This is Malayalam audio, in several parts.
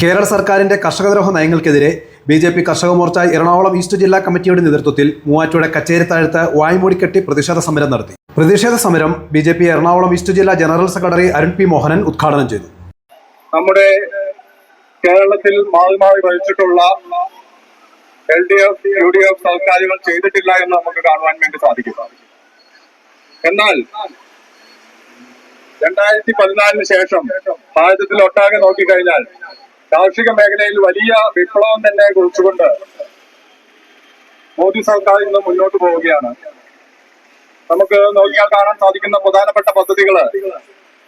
കേരള സർക്കാരിന്റെ കർഷകദ്രോഹ നയങ്ങൾക്കെതിരെ B J P Karshaka Morcha Ernakulam east ജില്ലാ കമ്മിറ്റിയുടെ നേതൃത്വത്തിൽ മൂവാറ്റുപുഴ കച്ചേരിത്താഴത്ത് വായ്മൂടിക്കെട്ടി പ്രതിഷേധ സമരം നടത്തി. പ്രതിഷേധ സമരം B J P Ernakulam east ജില്ലാ general secretary Arun P Mohanan ഉദ്ഘാടനം ചെയ്തു. നമ്മുടെ കേരളത്തിൽ മാറി മാറി ഭരിച്ചിട്ടുള്ള L D F U D F സർക്കാരുകൾ ചെയ്തിട്ടില്ല എന്ന് നമുക്ക് കാണുവാൻ വേണ്ടി സാധിക്കും. എന്നാൽ രണ്ടായിരത്തി പതിനാലിന് ശേഷം ഭാരതത്തിൽ ഒട്ടാകെ നോക്കിക്കഴിഞ്ഞാൽ കാർഷിക മേഖലയിൽ വലിയ വിപ്ലവം തന്നെ കുറിച്ചുകൊണ്ട് മോദി സർക്കാർ ഇന്ന് മുന്നോട്ട് പോവുകയാണ്. നമുക്ക് നോക്കിയാൽ കാണാൻ സാധിക്കുന്ന പ്രധാനപ്പെട്ട പദ്ധതികൾ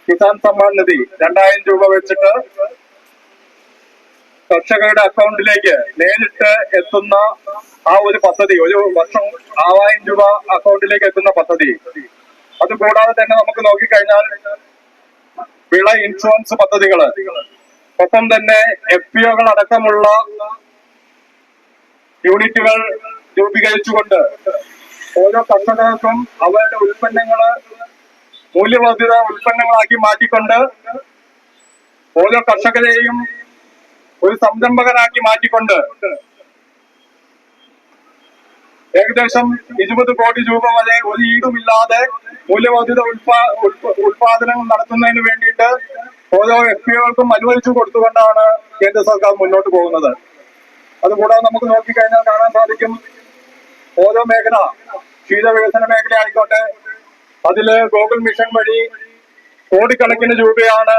കിസാൻ സമ്മാൻ നിധി രണ്ടായിരം രൂപ വെച്ചിട്ട് കർഷകരുടെ അക്കൗണ്ടിലേക്ക് നേരിട്ട് എത്തുന്ന ആ ഒരു പദ്ധതി ഒരു വർഷം ആറായിരം രൂപ അക്കൗണ്ടിലേക്ക് എത്തുന്ന പദ്ധതി. അതുകൂടാതെ തന്നെ നമുക്ക് നോക്കിക്കഴിഞ്ഞാൽ വിള ഇൻഷുറൻസ് പദ്ധതികൾ. ഒപ്പം തന്നെ എഫ് പി ഒകൾ അടക്കമുള്ള യൂണിറ്റുകൾ രൂപീകരിച്ചുകൊണ്ട് ഓരോ കർഷകർക്കും അവരുടെ ഉൽപ്പന്നങ്ങൾ മൂല്യവർദ്ധിത ഉൽപ്പന്നങ്ങളാക്കി മാറ്റിക്കൊണ്ട് ഓരോ കർഷകരെയും ഒരു സംരംഭകനാക്കി മാറ്റിക്കൊണ്ട് ഏകദേശം ഇരുപത് കോടി രൂപ വരെ ഒരു ഈടുമില്ലാതെ മൂല്യവർദ്ധിത ഉൽപാ ഉൽപ- ഉൽപാദനങ്ങൾ നടത്തുന്നതിന് വേണ്ടിയിട്ട് ഓരോ എഫ് പികൾക്കും അനുവദിച്ചു കൊടുത്തുകൊണ്ടാണ് കേന്ദ്ര സർക്കാർ മുന്നോട്ട് പോകുന്നത്. അതുകൂടാതെ നമുക്ക് നോക്കിക്കഴിഞ്ഞാൽ കാണാൻ സാധിക്കും ഓരോ മേഖല ക്ഷീരവികസന മേഖല ആയിക്കോട്ടെ അതിൽ ഗൂഗിൾ മിഷൻ വഴി കോടിക്കണക്കിന് രൂപയാണ്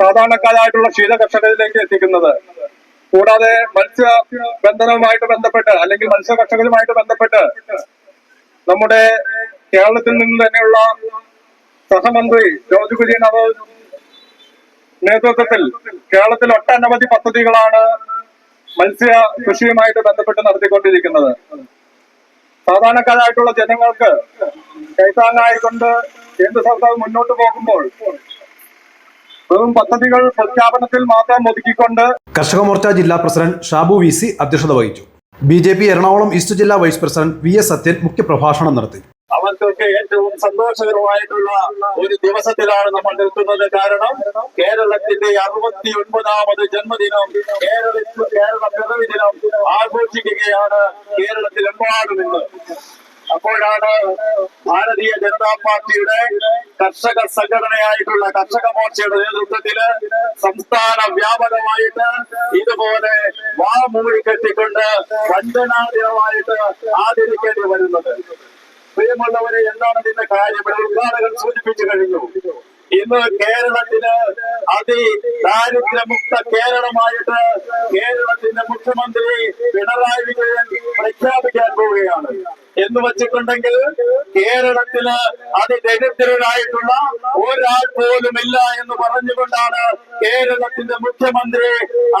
സാധാരണക്കാരായിട്ടുള്ള ക്ഷീര കർഷകരിലേക്ക് എത്തിക്കുന്നത്. കൂടാതെ മത്സ്യ ബന്ധനവുമായിട്ട് ബന്ധപ്പെട്ട് അല്ലെങ്കിൽ മത്സ്യ കർഷകരുമായിട്ട് ബന്ധപ്പെട്ട് നമ്മുടെ കേരളത്തിൽ നിന്ന് തന്നെയുള്ള സഹമന്ത്രി ജോർജ് കുര്യൻ അവർ നേതൃത്വത്തിൽ കേരളത്തിൽ ഒട്ടനവധി പദ്ധതികളാണ് മത്സ്യ കൃഷിയുമായിട്ട് ബന്ധപ്പെട്ട് നടത്തിക്കൊണ്ടിരിക്കുന്നത്. സാധാരണക്കാരായിട്ടുള്ള ജനങ്ങൾക്ക് കൈത്താങ്ങായിക്കൊണ്ട് കേന്ദ്ര സർക്കാർ മുന്നോട്ട് പോകുമ്പോൾ വെറും പദ്ധതികൾ പ്രഖ്യാപനത്തിൽ മാത്രം ഒതുക്കിക്കൊണ്ട് കർഷക മോർച്ച ജില്ലാ പ്രസിഡന്റ് ഷാബു വി സി അധ്യക്ഷത വഹിച്ചു. B J P Ernakulam east ജില്ലാ vice president V S Sathyan മുഖ്യപ്രഭാഷണം നടത്തി. അവർക്കൊക്കെ ഏറ്റവും സന്തോഷകരമായിട്ടുള്ള ഒരു ദിവസത്തിലാണ് നമ്മൾ നിൽക്കുന്നത്. കാരണം കേരളത്തിന്റെ അറുപത്തി ഒൻപതാമത് ജന്മദിനം കേരളത്തിൽ കേരള പിറവി ദിനം ആഘോഷിക്കുകയാണ് കേരളത്തിലെമ്പാടും ഇന്ന് അപ്പോഴാണ് ഭാരതീയ ജനതാ പാർട്ടിയുടെ കർഷക സംഘടനയായിട്ടുള്ള കർഷക മോർച്ചയുടെ നേതൃത്വത്തിൽ സംസ്ഥാന വ്യാപകമായിട്ട് ഇതുപോലെ വാ കെട്ടിക്കൊണ്ട് വഞ്ചനാദിനമായിട്ട് ആദരിക്കേണ്ടി വരുന്നത്. പ്രിയമുള്ളവരെ എന്താണ് ഇതിന്റെ കാര്യം? ഉദ്ഘാടകൻ സൂചിപ്പിച്ചു കഴിഞ്ഞു. ഇന്ന് കേരളത്തിന് അതി ദാരിദ്ര്യമുക്ത കേരളമായിട്ട് കേരളത്തിന്റെ മുഖ്യമന്ത്രി പിണറായി വിജയൻ പ്രഖ്യാപിക്കാൻ പോവുകയാണ്. എന്ന് വച്ചിട്ടുണ്ടെങ്കിൽ കേരളത്തിൽ അതിദരിദ്രരായിട്ടുള്ള ഒരാൾ പോലും ഇല്ല എന്ന് പറഞ്ഞുകൊണ്ടാണ് കേരളത്തിന്റെ മുഖ്യമന്ത്രി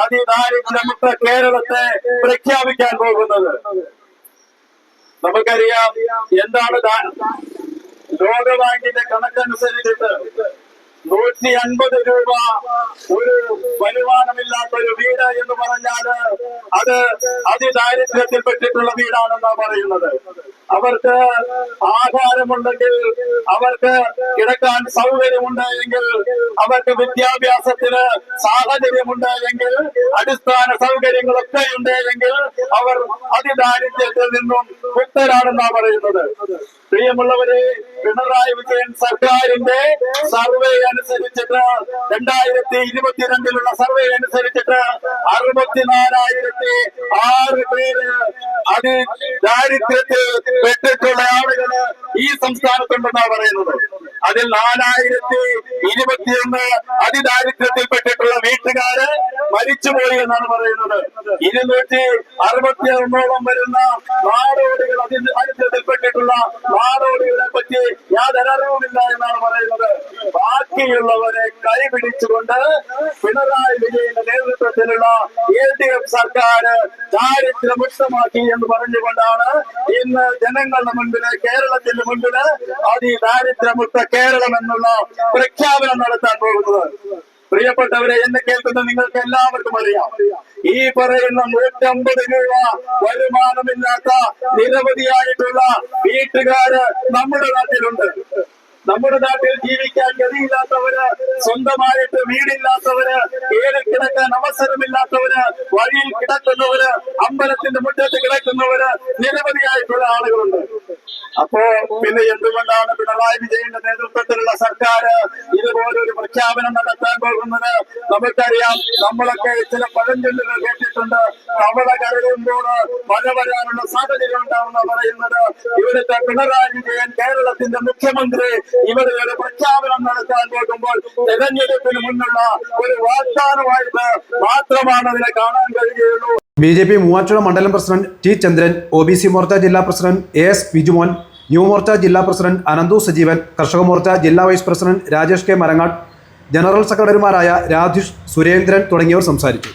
അതിദാരിദ്ര്യമുക്ത കേരളത്തെ പ്രഖ്യാപിക്കാൻ പോകുന്നത്. നമുക്കറിയാം എന്താണ് ലോകബാങ്കിന്റെ കണക്കനുസരിച്ചിട്ട് നൂറ്റി അൻപത് രൂപ ഒരു വരുമാനമില്ലാത്ത ഒരു വീട് എന്ന് പറഞ്ഞാൽ അത് അതിദാരിദ്ര്യത്തിൽപ്പെട്ടിട്ടുള്ള വീടാണെന്നാണ് പറയുന്നത്. അവർക്ക് ആഹാരമുണ്ടെങ്കിൽ അവർക്ക് കിടക്കാൻ സൗകര്യമുണ്ട് എങ്കിൽ അവർക്ക് വിദ്യാഭ്യാസത്തിന് സാഹചര്യമുണ്ട് എങ്കിൽ അടിസ്ഥാന സൗകര്യങ്ങളൊക്കെ ഉണ്ട് എങ്കിൽ അവർ അതിദാരിദ്ര്യത്തിൽ നിന്നും മുക്തരാണെന്നാണ് പറയുന്നത്. പ്രിയമുള്ളവരെ പിണറായി വിജയൻ സർക്കാരിന്റെ സർവേ അനുസരിച്ചിട്ട് രണ്ടായിരത്തി ഇരുപത്തിരണ്ടിലുള്ള സർവേ അനുസരിച്ചിട്ട് അറുപത്തിനാലായിരത്തി ആറ് പേര് അതി ദാരിദ്ര്യത്തിൽ പെട്ടിട്ടുള്ള ആളുകൾ ഈ സംസ്ഥാനത്തുണ്ടെന്നാണ് പറയുന്നത്. അതിൽ നാലായിരത്തി ഇരുപത്തിയൊന്ന് അതിദാരിദ്ര്യത്തിൽപ്പെട്ടിട്ടുള്ള വീട്ടുകാര് മരിച്ചുപോയി എന്നാണ് പറയുന്നത്. ഇരുന്നൂറ്റി അറുപത്തി ഒന്നോളം വരുന്ന നാടോടികൾ അതിദാരിദ്ര്യത്തിൽപ്പെട്ടിട്ടുള്ള നാടോടികളെ പറ്റി യാതൊരു അറിവുമില്ല എന്നാണ് പറയുന്നത്. ബാക്കിയുള്ളവരെ കൈപിടിച്ചുകൊണ്ട് പിണറായി വിജയന്റെ നേതൃത്വത്തിലുള്ള എൽ ഡി എഫ് സർക്കാർ ദാരിദ്ര്യമുക്തമാക്കി എന്ന് പറഞ്ഞുകൊണ്ടാണ് ഇന്ന് ജനങ്ങളുടെ മുൻപിൽ കേരളത്തിന്റെ മുൻപിൽ അതി ദാരിദ്ര്യമുക്ത കേരളം എന്നുള്ള പ്രഖ്യാപനം നടത്താൻ പോകുന്നത്. പ്രിയപ്പെട്ടവരെ എന്നെ കേൾക്കുന്ന നിങ്ങൾക്ക് എല്ലാവർക്കും അറിയാം. ഈ പറയുന്ന നൂറ്റമ്പത് രൂപ വരുമാനമില്ലാത്ത നിരവധിയായിട്ടുള്ള വീട്ടുകാര് നമ്മുടെ നാട്ടിലുണ്ട്. നമ്മുടെ നാട്ടിൽ ജീവിക്കാൻ ഗതിയില്ലാത്തവര് സ്വന്തമായിട്ട് വീടില്ലാത്തവര് ഏറെ കിടക്കാൻ അവസരമില്ലാത്തവര് വഴിയിൽ കിടക്കുന്നവര് അമ്പലത്തിന്റെ മുറ്റത്ത് കിടക്കുന്നവര് നിരവധിയായിട്ടുള്ള ആളുകളുണ്ട്. അപ്പോ പിന്നെ എന്തുകൊണ്ടാണ് പിണറായി വിജയന്റെ നേതൃത്വത്തിലുള്ള സർക്കാർ ഇതുപോലൊരു പ്രഖ്യാപനം നടത്താൻ പോകുന്നത്? നമുക്കറിയാം നമ്മളൊക്കെ ചില പഴഞ്ചൊല്ലുകൾ കേട്ടിട്ടുണ്ട്. തവള കരയുമ്പോൾ മഴ വരാനുള്ള സാഹചര്യം ഉണ്ടാവുന്ന പറയുന്നത്. ഇവിടുത്തെ പിണറായി വിജയൻ കേരളത്തിന്റെ മുഖ്യമന്ത്രി ഒരു പ്രഖ്യാപനം നടത്താൻ പോകുമ്പോൾ തെരഞ്ഞെടുപ്പിന് മുന്നുള്ള ഒരു വാഗ്ദാനമായിട്ട് മാത്രമാണ് അതിനെ കാണാൻ കഴിയുകയുള്ളൂ. ബി ജെ പി മൂവാറ്റുപുഴ മണ്ഡലം president T Chandran O B C Morcha ജില്ലാ പ്രസിഡന്റ് എ എസ് ബിജുമോൻ ന്യൂ മോർച്ച ജില്ലാ പ്രസിഡന്റ് അനന്തു സജീവൻ കർഷക മോർച്ച ജില്ലാ vice president Rajesh K Marangad general സെക്രട്ടറിമാരായ രാധീഷ് സുരേന്ദ്രൻ തുടങ്ങിയവർ സംസാരിച്ചു.